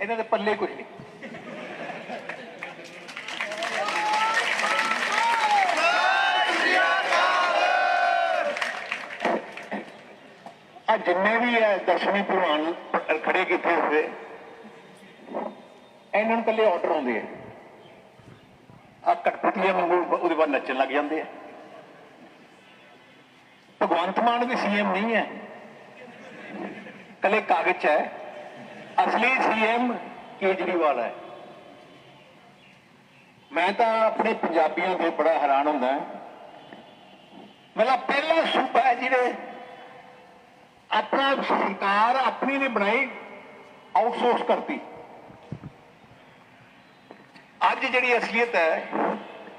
ਇਹਨਾਂ ਦੇ ਪੱਲੇ ਕੁਝ ਨਹੀਂ। ਆ ਜਿੰਨੇ ਵੀ ਹੈ ਦਰਸ਼ਨੀ ਪ੍ਰਵਾਨ ਖੜੇ ਕੀਤੇ ਹੋਏ, ਇਹਨਾਂ ਨੂੰ ਕੱਲੇ ਆਰਡਰ ਆਉਂਦੇ ਆ। ਆ ਕਟਪਟੀਆਂ ਵਾਂਗੂ ਉਹਦੇ ਬਾਅਦ ਨੱਚਣ ਲੱਗ ਜਾਂਦੇ ਆ। ਭਗਵੰਤ ਮਾਨ ਵੀ ਸੀਐਮ ਨਹੀਂ ਹੈ। ਕੱਲੇ ਕਾਗਜ਼ ਹੈ। ਅਸਲੀ ਸੀਐਮ ਕੇਜਰੀਵਾਲ ਹੈ। ਮੈਂ ਤਾਂ ਆਪਣੇ ਪੰਜਾਬੀਆਂ ਤੇ ਬੜਾ ਹੈਰਾਨ ਹੁੰਦਾ ਮੇਰਾ ਪਹਿਲਾ ਸੂਬਾ ਹੈ ਜਿਹਨੇ ਆਪਣਾ ਸਰਕਾਰ ਆਪਣੀ ਨੇ ਬਣਾਈ ਆਊਟਸੋਰਸ ਕਰਤੀ। ਅੱਜ ਜਿਹੜੀ ਅਸਲੀਅਤ ਹੈ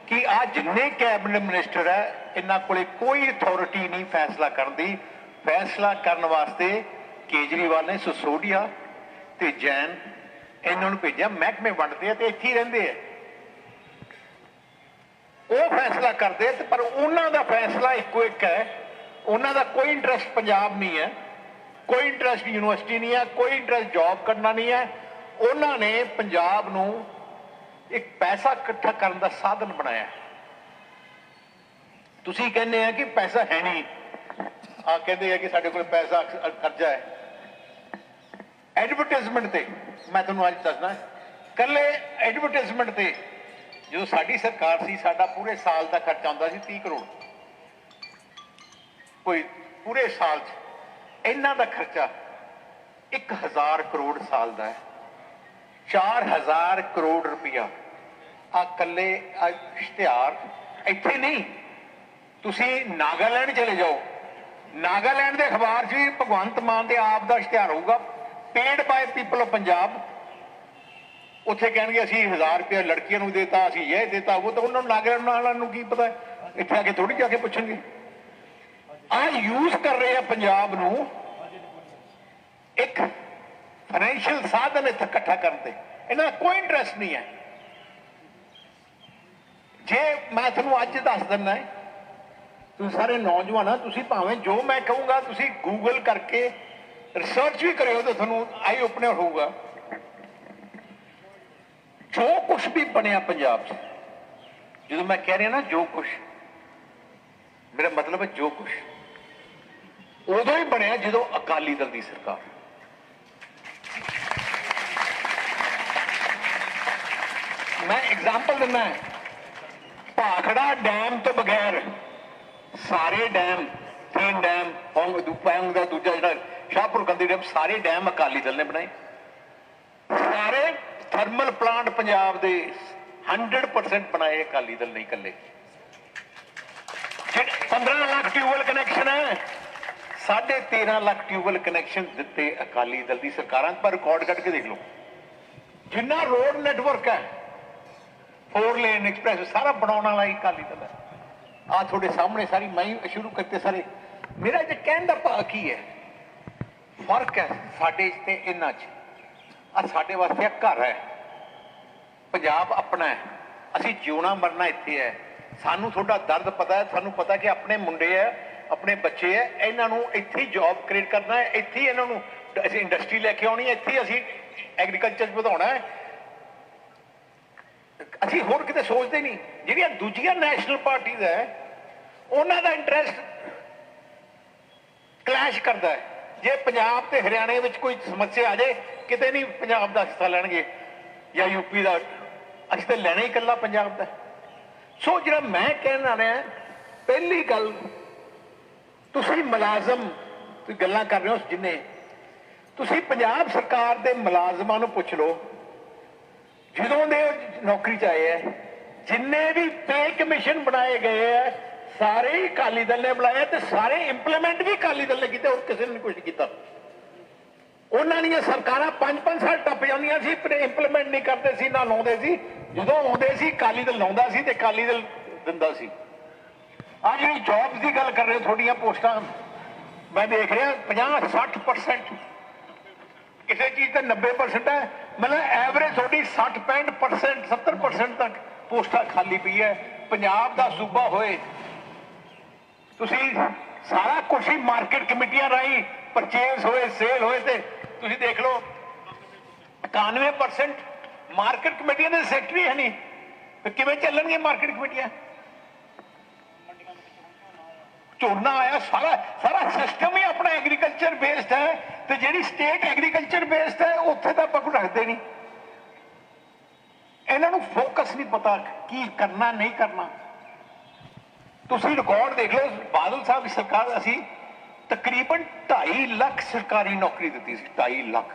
ਕਿ ਆ ਜਿੰਨੇ ਕੈਬਨਿਟ ਮਿਨਿਸਟਰ ਹੈ, ਇਹਨਾਂ ਕੋਲੇ ਕੋਈ ਅਥਾਰਟੀ ਨਹੀਂ ਫੈਸਲਾ ਕਰਨ ਦੀ। ਫੈਸਲਾ ਕਰਨ ਵਾਸਤੇ ਕੇਜਰੀਵਾਲ ਨੇ ਸਸੋਡੀਆ ਤੇ ਜੈਨ ਇਹਨਾਂ ਨੂੰ ਭੇਜਿਆ, ਮਹਿਕਮੇ ਵੰਡਦੇ ਆ ਤੇ ਇੱਥੇ ਰਹਿੰਦੇ ਆ। ਉਹ ਫੈਸਲਾ ਕਰਦੇ ਤੇ ਪਰ ਉਹਨਾਂ ਦਾ ਫੈਸਲਾ ਇੱਕੋ ਇੱਕ ਹੈ, ਉਹਨਾਂ ਦਾ ਕੋਈ ਇੰਟਰਸਟ ਪੰਜਾਬ ਨਹੀਂ ਹੈ, ਕੋਈ ਇੰਟਰਸਟ ਯੂਨੀਵਰਸਿਟੀ ਨਹੀਂ ਹੈ, ਕੋਈ ਇੰਟਰਸਟ ਜੌਬ ਕਰਨਾ ਨਹੀਂ ਹੈ। ਉਹਨਾਂ ਨੇ ਪੰਜਾਬ ਨੂੰ ਇੱਕ ਪੈਸਾ ਇਕੱਠਾ ਕਰਨ ਦਾ ਸਾਧਨ ਬਣਾਇਆ। ਤੁਸੀਂ ਕਹਿੰਦੇ ਆ ਕਿ ਪੈਸਾ ਹੈ ਨਹੀਂ। ਆ ਕਹਿੰਦੇ ਆ ਕਿ ਸਾਡੇ ਕੋਲ ਪੈਸਾ ਖਰਚਾ ਹੈ। ਐਡਵਰਟਾਈਜ਼ਮੈਂਟ ਤੇ, ਮੈਂ ਤੁਹਾਨੂੰ ਅੱਜ ਦੱਸਦਾ, ਕੱਲੇ ਐਡਵਰਟਾਈਜ਼ਮੈਂਟ ਤੇ ਜੋ ਸਾਡੀ ਸਰਕਾਰ ਸੀ, ਸਾਡਾ ਪੂਰੇ ਸਾਲ ਦਾ ਖਰਚਾ ਆਉਂਦਾ ਸੀ 30 ਕਰੋੜ। ਕੋਈ ਪੂਰੇ ਸਾਲ 'ਚ ਇਹਨਾਂ ਦਾ ਖਰਚਾ 1000 ਕਰੋੜ ਸਾਲ ਦਾ ਹੈ। 4000 ਕਰੋੜ ਰੁਪਇਆ ਆ ਕੱਲੇ ਇਸ਼ਤਿਹਾਰ ਇੱਥੇ ਨਹੀਂ। ਤੁਸੀਂ ਨਾਗਾਲੈਂਡ ਚਲੇ ਜਾਓ। ਨਾਗਾਲੈਂਡ ਦੇ ਅਖਬਾਰ 'ਚ ਵੀ ਭਗਵੰਤ ਮਾਨ ਦੇ ਆਪ ਦਾ ਇਸ਼ਤਿਹਾਰ ਹੋਊਗਾ। Paid by people of Punjab ਉੱਥੇ ਕਹਿਣਗੇ ਅਸੀਂ 1000 ਰੁਪਏ ਲੜਕੀਆਂ ਨੂੰ ਦੇਤਾ, ਅਸੀਂ ਇਹ ਦੇਤਾ, ਉਹ ਤਾਂ ਉਹਨਾਂ ਨੂੰ ਨਾਗਾਲੈਂਡ ਵਾਲਿਆਂ ਨੂੰ ਕੀ ਪਤਾ ਇੱਥੇ ਆ ਕੇ ਥੋੜੀ ਜਾ ਕੇ ਪੁੱਛਣਗੇ। ਆ ਯੂਜ਼ ਕਰ ਰਹੇ ਆ ਪੰਜਾਬ ਨੂੰ ਇੱਕ ਫਾਈਨੈਂਸ਼ੀਅਲ ਸਾਧਨ ਇੱਥੇ ਇਕੱਠਾ ਕਰਨ ਤੇ। ਇਹਨਾਂ ਦਾ ਕੋਈ ਇੰਟਰਸਟ ਨਹੀਂ ਹੈ। ਜੇ ਮੈਂ ਤੁਹਾਨੂੰ ਅੱਜ ਦੱਸ ਦਿੰਦਾ ਤੁਸੀਂ ਸਾਰੇ ਨੌਜਵਾਨ ਆ, ਤੁਸੀਂ ਭਾਵੇਂ ਜੋ ਮੈਂ ਕਹੂੰਗਾ, ਤੁਸੀਂ ਗੂਗਲ ਕਰਕੇ ਰਿਸਰਚ ਵੀ ਕਰਿਓ ਤਾਂ ਤੁਹਾਨੂੰ ਆਈ ਓਪਨਰ ਹੋਊਗਾ। ਜੋ ਕੁਝ ਵੀ ਬਣਿਆ ਪੰਜਾਬ 'ਚ, ਜਦੋਂ ਮੈਂ ਕਹਿ ਰਿਹਾ ਨਾ ਜੋ ਕੁਝ ਮੇਰਾ ਮਤਲਬ ਹੈ ਜੋ ਕੁਝ ਉਦੋਂ ਹੀ ਬਣਿਆ ਜਦੋਂ ਅਕਾਲੀ ਦਲ ਦੀ ਸਰਕਾਰ। ਮੈਂ ਐਗਜ਼ਾਮਪਲ ਦਿੰਦਾ ਭਾਖੜਾ ਡੈਮ ਤੋਂ ਬਗੈਰ ਸਾਰੇ ਡੈਮ, ਤਿੰਨ ਡੈਮ ਪੌਂਗ ਦੁਪੈਂਗ ਦਾ ਦੂਜਾ ਜਿਹੜਾ ਸ਼ਾਹਪੁਰ ਕੰਦੀ ਡੈਮ ਸਾਰੇ ਡੈਮ ਅਕਾਲੀ ਦਲ ਨੇ ਬਣਾਏ। ਸਾਰੇ ਥਰਮਲ ਪਲਾਂਟ ਪੰਜਾਬ ਦੇ 100% ਬਣਾਏ ਅਕਾਲੀ ਦਲ ਨਹੀਂ ਇਕੱਲੇ। ਜਿਹੜੇ 15 ਲੱਖ ਟਿਊਬਲ ਕਨੈਕਸ਼ਨ ਹੈ, ਸਾਢੇ 13 ਲੱਖ ਟਿਊਬਲ ਕਨੈਕਸ਼ਨ ਦਿੱਤੇ ਅਕਾਲੀ ਦਲ ਦੀ ਸਰਕਾਰਾਂ, ਪਰ ਰਿਕਾਰਡ ਕੱਢ ਕੇ ਦੇਖ ਲਓ। ਜਿੰਨਾ ਰੋਡ ਨੈਟਵਰਕ ਹੈ, ਫੋਰ ਲੇਨ ਐਕਸਪ੍ਰੈਸ, ਸਾਰਾ ਬਣਾਉਣ ਵਾਲਾ ਹੀ ਅਕਾਲੀ ਦਲ ਹੈ। ਆ ਤੁਹਾਡੇ ਸਾਹਮਣੇ ਸਾਰੀ, ਮੈਂ ਹੀ ਸ਼ੁਰੂ ਕਰਤੇ ਸਾਰੇ। ਮੇਰਾ ਜੇ ਕਹਿਣ ਦਾ ਭਾਅ ਕੀ ਹੈ ਫ਼ਰਕ ਹੈ ਸਾਡੇ 'ਚ ਤੇ ਇਹਨਾਂ 'ਚ। ਆ ਸਾਡੇ ਵਾਸਤੇ ਆ ਘਰ ਹੈ। ਪੰਜਾਬ ਆਪਣਾ ਹੈ। ਅਸੀਂ ਜਿਉਣਾ ਮਰਨਾ ਇੱਥੇ ਹੈ। ਸਾਨੂੰ ਤੁਹਾਡਾ ਦਰਦ ਪਤਾ ਹੈ। ਸਾਨੂੰ ਪਤਾ ਕਿ ਆਪਣੇ ਮੁੰਡੇ ਹੈ, ਆਪਣੇ ਬੱਚੇ ਹੈ, ਇਹਨਾਂ ਨੂੰ ਇੱਥੇ ਹੀ ਜੌਬ ਕ੍ਰੀਏਟ ਕਰਨਾ ਹੈ। ਇੱਥੇ ਹੀ ਇਹਨਾਂ ਨੂੰ ਅਸੀਂ ਇੰਡਸਟਰੀ ਲੈ ਕੇ ਆਉਣੀ ਹੈ। ਇੱਥੇ ਅਸੀਂ ਐਗਰੀਕਲਚਰ ਵਧਾਉਣਾ ਹੈ। ਅਸੀਂ ਹੋਰ ਕਿਤੇ ਸੋਚਦੇ ਨਹੀਂ। ਜਿਹੜੀਆਂ ਦੂਜੀਆਂ ਨੈਸ਼ਨਲ ਪਾਰਟੀਆਂ ਹੈ, ਉਹਨਾਂ ਦਾ ਇੰਟਰਸਟ ਕਲੈਸ਼ ਕਰਦਾ ਹੈ। ਜੇ ਪੰਜਾਬ ਤੇ ਹਰਿਆਣੇ ਵਿੱਚ ਕੋਈ ਸਮੱਸਿਆ ਆ ਜਾਏ, ਕਿਤੇ ਨਹੀਂ ਪੰਜਾਬ ਦਾ ਹਿੱਸਾ ਲੈਣਗੇ ਜਾਂ ਯੂਪੀ ਦਾ। ਅਸੀਂ ਤਾਂ ਲੈਣਾ ਹੀ ਇਕੱਲਾ ਪੰਜਾਬ ਦਾ। ਸੋ ਜਿਹੜਾ ਮੈਂ ਕਹਿਣ ਆ ਰਿਹਾ, ਪਹਿਲੀ ਗੱਲ, ਤੁਸੀਂ ਮੁਲਾਜ਼ਮ, ਤੁਸੀਂ ਗੱਲਾਂ ਕਰ ਰਹੇ ਹੋ ਜਿੰਨੇ, ਤੁਸੀਂ ਪੰਜਾਬ ਸਰਕਾਰ ਦੇ ਮੁਲਾਜ਼ਮਾਂ ਨੂੰ ਪੁੱਛ ਲਓ, ਜਦੋਂ ਦੇ ਨੌਕਰੀ ਚ ਆਏ ਹੈ ਜਿੰਨੇ ਵੀ ਪੇ ਕਮਿਸ਼ਨ ਬਣਾਏ ਗਏ ਹੈ ਸਾਰੇ ਹੀ ਅਕਾਲੀ ਦਲ ਨੇ ਬਣਾਏ ਤੇ ਸਾਰੇ ਇੰਪਲੀਮੈਂਟ ਵੀ ਅਕਾਲੀ ਦਲ ਨੇ ਕੀਤੇ, ਹੋਰ ਕਿਸੇ ਨੇ ਕੁਝ ਕੀਤਾ। ਉਹਨਾਂ ਦੀਆਂ ਸਰਕਾਰਾਂ 5-5 ਸਾਲ ਟੱਪ ਜਾਂਦੀਆਂ ਸੀ, ਪਰ ਇੰਪਲੀਮੈਂਟ ਨਹੀਂ ਕਰਦੇ ਸੀ, ਨਾ ਲਾਉਂਦੇ ਸੀ। ਜਦੋਂ ਆਉਂਦੇ ਸੀ, ਅਕਾਲੀ ਦਲ ਲਾਉਂਦਾ ਸੀ ਤੇ ਅਕਾਲੀ ਦਲ ਦਿੰਦਾ ਸੀ। ਆ ਜਿਹੜੀ ਜੌਬਸ ਦੀ ਗੱਲ ਕਰ ਰਹੇ ਤੁਹਾਡੀਆਂ ਪੋਸਟਾਂ, ਮੈਂ ਦੇਖ ਰਿਹਾ 50-60% ਕਿਸੇ ਚੀਜ਼ ਤੇ 90% ਹੈ, ਮਤਲਬ ਐਵਰੇਜ ਤੁਹਾਡੀ 60 65% 70% ਤੱਕ ਪੋਸਟਾਂ ਖਾਲੀ ਪਈ ਹੈ। ਪੰਜਾਬ ਦਾ ਸੂਬਾ ਹੋਏ ਤੁਸੀਂ ਸਾਰਾ ਕੁਝ ਹੀ ਮਾਰਕੀਟ ਕਮੇਟੀਆਂ ਰਾਹੀਂ ਪਰਚੇਸ ਹੋਏ ਸੇਲ ਹੋਏ ਤੇ ਤੁਸੀਂ ਦੇਖ ਲਓ 91% ਮਾਰਕੀਟ ਕਮੇਟੀਆਂ ਦੇ ਸੈਕਟਰੀ ਹੈ ਨਹੀਂ। ਫਿਰ ਕਿਵੇਂ ਚੱਲਣਗੀਆਂ ਮਾਰਕੀਟ ਕਮੇਟੀਆਂ? ਝੋਨਾ ਆਇਆ, ਸਾਰਾ ਸਾਰਾ ਸਿਸਟਮ ਹੀ ਆਪਣਾ ਐਗਰੀਕਲਚਰ ਬੇਸਡ ਹੈ ਤੇ ਜਿਹੜੀ ਸਟੇਟ ਐਗਰੀਕਲਚਰ ਬੇਸਡ ਹੈ, ਉੱਥੇ ਤਾਂ ਆਪਾਂ ਕੋਈ ਰੱਖਦੇ ਨਹੀਂ। ਇਹਨਾਂ ਨੂੰ ਫੋਕਸ ਨਹੀਂ ਪਤਾ ਕੀ ਕਰਨਾ, ਨਹੀਂ ਕਰਨਾ। ਤੁਸੀਂ ਰਿਕਾਰਡ ਦੇਖ ਲਓ, ਬਾਦਲ ਸਾਹਿਬ ਦੀ ਸਰਕਾਰ ਅਸੀਂ ਤਕਰੀਬਨ 2.5 ਲੱਖ ਸਰਕਾਰੀ ਨੌਕਰੀ ਦਿੱਤੀ ਸੀ 2.5 ਲੱਖ।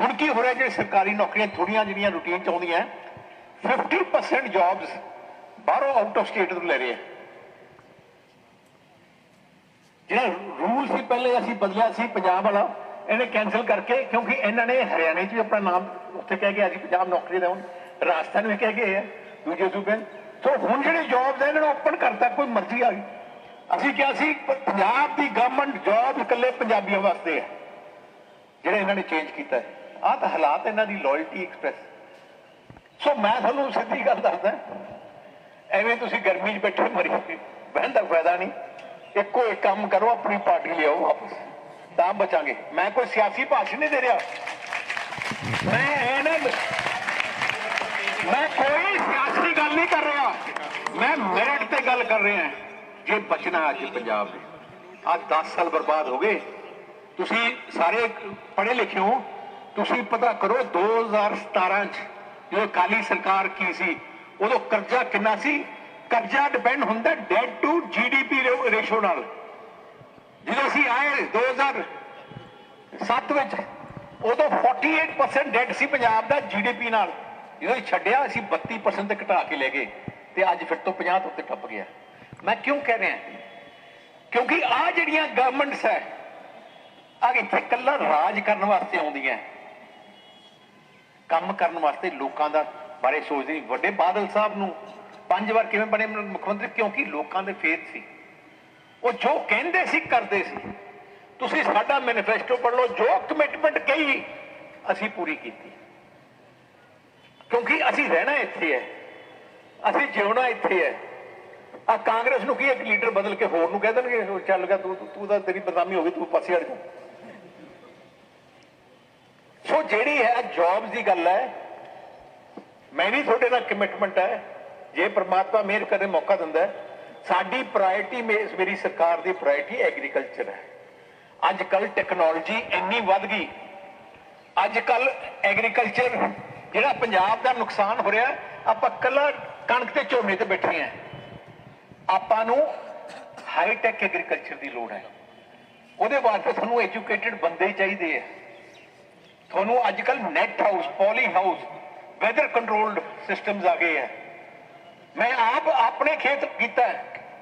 ਹੁਣ ਕੀ ਹੋ ਰਿਹਾ, ਜਿਹੜੇ ਸਰਕਾਰੀ ਨੌਕਰੀਆਂ ਥੋੜੀਆਂ ਜਿਹੜੀਆਂ ਰੂਟੀਨ ਚ ਆਉਂਦੀਆਂ 50% ਜੌਬਸ ਬਾਹਰੋਂ ਆਊਟ ਆਫ ਸਟੇਟ ਤੋਂ ਲੈ ਰਹੇ ਆ। ਜਿਹੜਾ ਰੂਲ ਸੀ, ਪਹਿਲੇ ਅਸੀਂ ਬਦਲਿਆ ਸੀ ਪੰਜਾਬ ਵਾਲਾ, ਇਹਨੇ ਕੈਨਸਲ ਕਰਕੇ, ਕਿਉਂਕਿ ਇਹਨਾਂ ਨੇ ਹਰਿਆਣੇ 'ਚ ਵੀ ਆਪਣਾ ਨਾਮ ਉੱਥੇ ਕਹਿ ਕੇ ਅਸੀਂ ਪੰਜਾਬ ਨੌਕਰੀ ਦੇਵਣ ਰਾਜਸਥਾਨ ਵੀ ਕਹਿ ਕੇ ਆ। ਦੂਜੇ ਸੂਬੇ ਸੋ ਹੁਣ ਜਿਹੜੇ ਜੌਬਸ ਇਹਨਾਂ ਨੂੰ ਓਪਨ ਕਰਤਾ, ਕੋਈ ਮਰਜ਼ੀ ਆ ਗਈ ਅਸੀਂ ਕਿਹਾ ਸੀ, ਪੰਜਾਬ ਦੀ ਗਵਰਨਮੈਂਟ ਜੌਬ ਇਕੱਲੇ ਪੰਜਾਬੀਆਂ ਵਾਸਤੇ ਹੈ। ਜਿਹੜੇ ਇਹਨਾਂ ਨੇ ਚੇਂਜ ਕੀਤਾ ਆਹ ਤਾਂ ਹਾਲਾਤ ਇਹਨਾਂ ਦੀ ਲਾਇਲਟੀ ਐਕਸਪ੍ਰੈਸ ਸੋ ਮੈਂ ਤੁਹਾਨੂੰ ਸਿੱਧੀ ਗੱਲ ਦੱਸਦਾ, ਐਵੇਂ ਤੁਸੀਂ ਗਰਮੀ 'ਚ ਬੈਠੇ ਮਰੀ ਬਹਿਣ ਦਾ ਫਾਇਦਾ ਨਹੀਂ। ਇੱਕੋ ਇੱਕ ਕੰਮ ਕਰੋ, ਆਪਣੀ ਪਾਰਟੀ ਲਿਆਓ ਵਾਪਸ। ਤਾਂ ਬਚਾਂਗੇ। ਮੈਂ ਕੋਈ ਸਿਆਸੀ ਭਾਸ਼ਣ ਨਹੀਂ ਦੇ ਰਿਹਾ। ਮੈਂ ਇਹ ਮੈਂ ਕੋਈ ਸਿਆਸੀ ਗੱਲ ਨਹੀਂ ਕਰ ਰਿਹਾ ਮੈਂ ਮੈਰਿਟ ਤੇ ਗੱਲ ਕਰ ਰਿਹਾ ਜੇ ਬਚਣਾ ਅੱਜ ਪੰਜਾਬ ਦੇ। ਆ 10 ਸਾਲ ਬਰਬਾਦ ਹੋ ਗਏ। ਤੁਸੀਂ ਸਾਰੇ ਪੜ੍ਹੇ ਲਿਖੇ ਹੋ। ਤੁਸੀਂ ਪਤਾ ਕਰੋ 2017 ਚ ਜਦੋਂ ਕਾਲੀ ਸਰਕਾਰ ਕੀ ਸੀ, ਉਦੋਂ ਕਰਜ਼ਾ ਕਿੰਨਾ ਸੀ? ਕਰਜ਼ਾ ਡਿਪੈਂਡ ਹੁੰਦਾ ਡੈਟ ਟੂ ਜੀਡੀਪੀ ਰੇਸ਼ੋ ਨਾਲ। ਜਦੋਂ ਅਸੀਂ ਆਏ 2007 ਵਿੱਚ, ਉਦੋਂ 48% ਡੈਟ ਸੀ ਪੰਜਾਬ ਦਾ ਜੀਡੀਪੀ ਨਾਲ। ਜਦੋਂ ਛੱਡਿਆ, ਅਸੀਂ 32% ਤੇ ਘਟਾ ਕੇ ਲੈ ਗਏ। ਤੇ ਅੱਜ ਫਿਰ ਤੋਂ 50 ਤੋਂ ਉੱਤੇ ਟੱਪ ਗਿਆ। ਮੈਂ ਕਿਉਂ ਕਹਿ ਰਿਹਾ? ਕਿਉਂਕਿ ਆ ਜਿਹੜੀਆਂ ਗਵਰਨਮੈਂਟਸ ਹੈ ਆ ਇੱਥੇ ਕੱਲਾ ਰਾਜ ਕਰਨ ਵਾਸਤੇ ਆਉਂਦੀਆਂ। ਕੰਮ ਕਰਨ ਵਾਸਤੇ ਲੋਕਾਂ ਦਾ ਬਾਰੇ ਸੋਚਦੇ ਨਹੀਂ। ਵੱਡੇ ਬਾਦਲ ਸਾਹਿਬ ਨੂੰ ਪੰਜ ਵਾਰ ਕਿਵੇਂ ਬਣੇ ਮੁੱਖ ਮੰਤਰੀ? ਕਿਉਂਕਿ ਲੋਕਾਂ ਦੇ ਫੇਥ ਸੀ। ਉਹ ਜੋ ਕਹਿੰਦੇ ਸੀ, ਕਰਦੇ ਸੀ। ਤੁਸੀਂ ਸਾਡਾ ਮੈਨੀਫੈਸਟੋ ਪੜ੍ਹ ਲਓ, ਜੋ ਕਮਿਟਮੈਂਟ ਕਹੀ, ਅਸੀਂ ਪੂਰੀ ਕੀਤੀ। ਕਿਉਂਕਿ ਅਸੀਂ ਰਹਿਣਾ ਇੱਥੇ ਹੈ। ਅਸੀਂ ਜਿਉਣਾ ਇੱਥੇ ਹੈ। ਆ ਕਾਂਗਰਸ ਨੂੰ ਕੀ ਇੱਕ ਲੀਡਰ ਬਦਲ ਕੇ ਹੋਰ ਨੂੰ ਕਹਿ ਦੇਣਗੇ? ਚੱਲ ਗਿਆ ਤੂੰ ਤੂੰ ਤਾਂ ਤੇਰੀ ਬਦਨਾਮੀ ਹੋ ਗਈ ਤੂੰ ਪਾਸੇ ਹਟ ਜਾ। ਸੋ ਜਿਹੜੀ ਹੈ ਜੌਬਸ ਦੀ ਗੱਲ ਹੈ ਮੈਂ ਤੁਹਾਡੇ ਨਾਲ ਕਮਿਟਮੈਂਟ ਹੈ। ਜੇ ਪ੍ਰਮਾਤਮਾ ਮਿਹਰ ਕਰੇ ਮੌਕਾ ਦਿੰਦਾ ਹੈ, ਸਾਡੀ ਪ੍ਰਾਇੋਰਟੀ ਮੇਰੀ ਸਰਕਾਰ ਦੀ ਪ੍ਰਾਇੋਰਟੀ ਐਗਰੀਕਲਚਰ ਹੈ। ਅੱਜ ਕੱਲ ਟੈਕਨੋਲੋਜੀ ਇੰਨੀ ਵੱਧ ਗਈ। ਅੱਜ ਕੱਲ ਐਗਰੀਕਲਚਰ ਜਿਹੜਾ ਪੰਜਾਬ ਦਾ ਨੁਕਸਾਨ ਹੋ ਰਿਹਾ ਆਪਾਂ ਕੱਲਾ ਕਣਕ ਤੇ ਝੋਨੇ ਤੇ ਬੈਠੇ ਆ ਆਪਾਂ ਨੂੰ ਹਾਈ ਟੈਕ ਐਗਰੀਕਲਚਰ ਦੀ ਲੋੜ ਹੈ। ਉਹਦੇ ਵਾਸਤੇ ਤੁਹਾਨੂੰ ਐਜੂਕੇਟਿਡ ਬੰਦੇ ਚਾਹੀਦੇ ਆ। ਤੁਹਾਨੂੰ ਅੱਜ ਕੱਲ net house poly house weather controlled systems ਆ ਗਏ ਆ। ਮੈਂ ਆਪ ਆਪਣੇ ਖੇਤ ਕੀਤਾ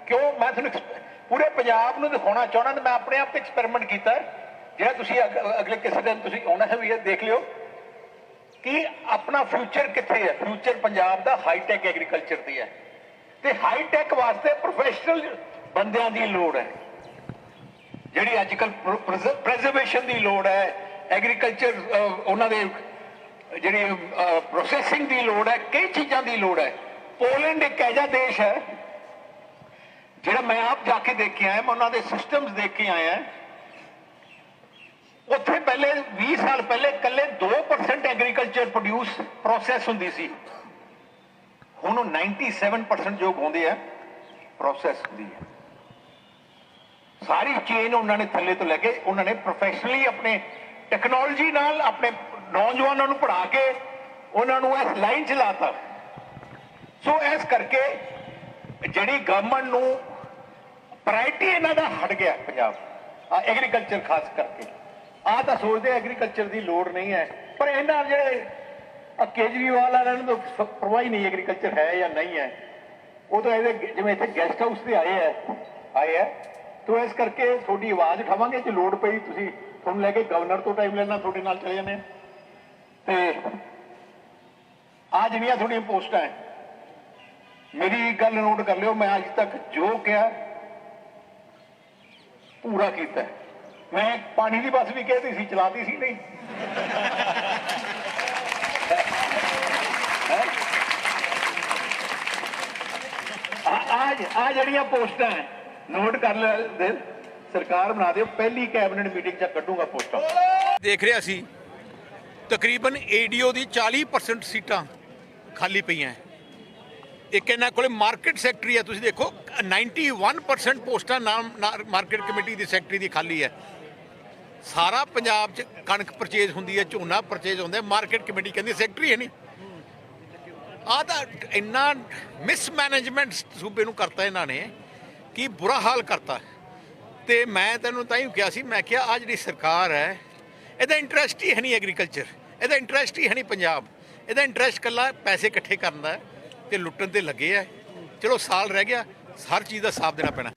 ਕਿਉਂ? ਮੈਂ ਤੁਹਾਨੂੰ ਪੂਰੇ ਪੰਜਾਬ ਨੂੰ ਦਿਖਾਉਣਾ ਚਾਹਣਾ ਤੇ ਮੈਂ ਆਪਣੇ ਆਪ ਤੇ ਐਕਸਪੈਰੀਮੈਂਟ ਕੀਤਾ। ਜਿਹੜਾ ਤੁਸੀਂ ਅਗਲੇ ਕਿਸੇ ਦਿਨ ਤੁਸੀਂ ਆਉਣਾ ਹੈ ਵੀ ਇਹ ਦੇਖ ਲਿਓ। ਕਿ ਆਪਣਾ ਫਿਊਚਰ ਕਿੱਥੇ ਹੈ? ਫਿਊਚਰ ਪੰਜਾਬ ਦਾ ਹਾਈ ਟੈਕ ਐਗਰੀਕਲਚਰ ਦੀ ਹੈ। ਤੇ ਹਾਈ ਟੈਕ ਵਾਸਤੇ ਪ੍ਰੋਫੈਸ਼ਨਲ ਬੰਦਿਆਂ ਦੀ ਲੋੜ ਹੈ। ਜਿਹੜੀ ਅੱਜ ਕੱਲ ਪ੍ਰੀਜ਼ਰਵੇਸ਼ਨ ਦੀ ਲੋੜ ਹੈ ਐਗਰੀਕਲਚਰ ਉਹਨਾਂ ਦੇ ਜਿਹੜੀ ਪ੍ਰੋਸੈਸਿੰਗ ਦੀ ਲੋੜ ਹੈ, ਕਈ ਚੀਜ਼ਾਂ ਦੀ ਲੋੜ ਹੈ। ਪੋਲੈਂਡ ਇੱਕ ਐਜਾ ਦੇਸ਼ ਹੈ, ਜਿਹੜਾ ਮੈਂ ਆਪ ਜਾ ਕੇ ਦੇਖ ਕੇ ਆਇਆ ਮੈਂ ਉਹਨਾਂ ਦੇ ਸਿਸਟਮਸ ਦੇਖ ਕੇ ਆਇਆ ਉੱਥੇ ਪਹਿਲੇ 20 ਸਾਲ ਪਹਿਲੇ ਕੱਲੇ 2% ਐਗਰੀਕਲਚਰ ਪ੍ਰੋਡਿਊਸ ਪ੍ਰੋਸੈਸ ਹੁੰਦੀ ਸੀ। ਹੁਣ ਉਹ 97% ਜੋ ਉਗਾਉਂਦੇ ਆ ਪ੍ਰੋਸੈਸ ਹੁੰਦੀ ਹੈ ਸਾਰੀ ਚੇਨ ਉਹਨਾਂ ਨੇ ਥੱਲੇ ਤੋਂ ਲੈ ਕੇ ਉਹਨਾਂ ਨੇ ਪ੍ਰੋਫੈਸ਼ਨਲੀ ਆਪਣੇ ਟੈਕਨੋਲੋਜੀ ਨਾਲ ਆਪਣੇ ਨੌਜਵਾਨਾਂ ਨੂੰ ਪੜ੍ਹਾ ਕੇ ਉਹਨਾਂ ਨੂੰ ਇਸ ਲਾਈਨ 'ਚ ਲਾਤਾ। ਸੋ ਇਸ ਕਰਕੇ ਜਿਹੜੀ ਗਵਰਨਮੈਂਟ ਨੂੰ ਪ੍ਰਾਇਰਟੀ ਇਹਨਾਂ ਦਾ ਹਟ ਗਿਆ ਪੰਜਾਬ ਐਗਰੀਕਲਚਰ ਖਾਸ ਕਰਕੇ। ਆ ਤਾਂ ਸੋਚਦੇ ਐਗਰੀਕਲਚਰ ਦੀ ਲੋੜ ਨਹੀਂ ਹੈ, ਪਰ ਇਹਨਾਂ ਜਿਹੜੇ ਕੇਜਰੀਵਾਲ ਵਾਲਿਆਂ ਨੂੰ ਤਾਂ ਪਰਵਾਹ ਹੀ ਨਹੀਂ ਐਗਰੀਕਲਚਰ ਹੈ ਜਾਂ ਨਹੀਂ ਹੈ ਉਹ ਤਾਂ ਇਹਦੇ ਜਿਵੇਂ ਇੱਥੇ ਗੈਸਟ ਹਾਊਸ ਤੇ ਆਏ ਹੈ ਆਏ ਹੈ, ਤੋ ਇਸ ਕਰਕੇ ਤੁਹਾਡੀ ਆਵਾਜ਼ ਉਠਾਵਾਂਗੇ ਜੇ ਲੋੜ ਪਈ ਤੁਸੀਂ ਤੁਹਾਨੂੰ ਲੈ ਕੇ ਗਵਰਨਰ ਤੋਂ ਟਾਈਮ ਲੈਣਾ, ਤੁਹਾਡੇ ਨਾਲ ਚਲੇ ਜਾਂਦੇ ਤੇ ਆ ਜਿਹੜੀਆਂ ਤੁਹਾਡੀਆਂ ਪੋਸਟਾਂ ਹੈ, ਮੇਰੀ ਗੱਲ ਨੋਟ ਕਰ ਲਿਓ, ਮੈਂ ਅੱਜ ਤੱਕ ਜੋ ਕਿਹਾ, ਪੂਰਾ ਕੀਤਾ ਹੈ। ਮੈਂ ਪਾਣੀ ਦੀ ਬੱਸ ਵੀ ਕਹਿਤੀ ਸੀ ਚਲਾਤੀ ਸੀ ਨਹੀਂ। ਅੱਜ ਆ ਜਿਹੜੀਆਂ ਪੋਸਟਾਂ ਹੈ, ਨੋਟ ਕਰ ਲੈ ਸਰਕਾਰ ਬਣਾ ਦਿਓ, ਪਹਿਲੀ ਕੈਬਨਿਟ ਮੀਟਿੰਗ ਚ ਕੱਢੂਗਾ ਪੋਸਟਾਂ। ਦੇਖ ਰਿਹਾ ਸੀ, ਤਕਰੀਬਨ ਏਡੀਓ ਦੀ 40% ਸੀਟਾਂ ਖਾਲੀ ਪਈਆਂ ਇੱਕ ਇਹਨਾਂ ਕੋਲੇ ਮਾਰਕੀਟ ਸੈਕਟਰੀ ਹੈ, ਤੁਸੀਂ ਦੇਖੋ 91% ਪੋਸਟਾਂ ਨਾਮ ਮਾਰਕੀਟ ਕਮੇਟੀ ਦੀ ਸੈਕਟਰੀ ਦੀ ਖਾਲੀ ਹੈ। ਸਾਰਾ ਪੰਜਾਬ 'ਚ ਕਣਕ ਪਰਚੇਜ਼ ਹੁੰਦੀ ਹੈ, ਝੋਨਾ ਪਰਚੇਜ਼ ਹੁੰਦਾ ਮਾਰਕੀਟ ਕਮੇਟੀ ਕਹਿੰਦੀ ਸੈਕਟਰੀ ਹੈ ਨਹੀਂ ਆਹ ਤਾਂ ਇੰਨਾ ਮਿਸਮੈਨੇਜਮੈਂਟ ਸੂਬੇ ਨੂੰ ਕਰਤਾ ਇਹਨਾਂ ਨੇ ਕਿ ਬੁਰਾ ਹਾਲ ਕਰਤਾ। ਤੇ ਮੈਂ ਤੈਨੂੰ ਤਾਂ ਹੀ ਕਿਹਾ ਸੀ, ਮੈਂ ਕਿਹਾ ਆ ਜਿਹੜੀ ਸਰਕਾਰ ਹੈ, ਇਹਦਾ ਇੰਟਰਸਟ ਹੀ ਹੈ ਨਹੀਂ ਐਗਰੀਕਲਚਰ ਇਹਦਾ ਇੰਟਰਸਟ ਹੀ ਹੈ ਨਹੀਂ ਪੰਜਾਬ, ਇਹਦਾ ਇੰਟਰਸਟ ਕੱਲਾ ਪੈਸੇ ਇਕੱਠੇ ਕਰਨ ਦਾ ਹੈ ਤੇ ਲੁੱਟਣ ਤੇ ਲੱਗੇ ਆ ਚਲੋ ਸਾਲ ਰਹਿ ਗਿਆ, ਹਰ ਚੀਜ਼ ਦਾ ਹਿਸਾਬ ਦੇਣਾ ਪੈਣਾ।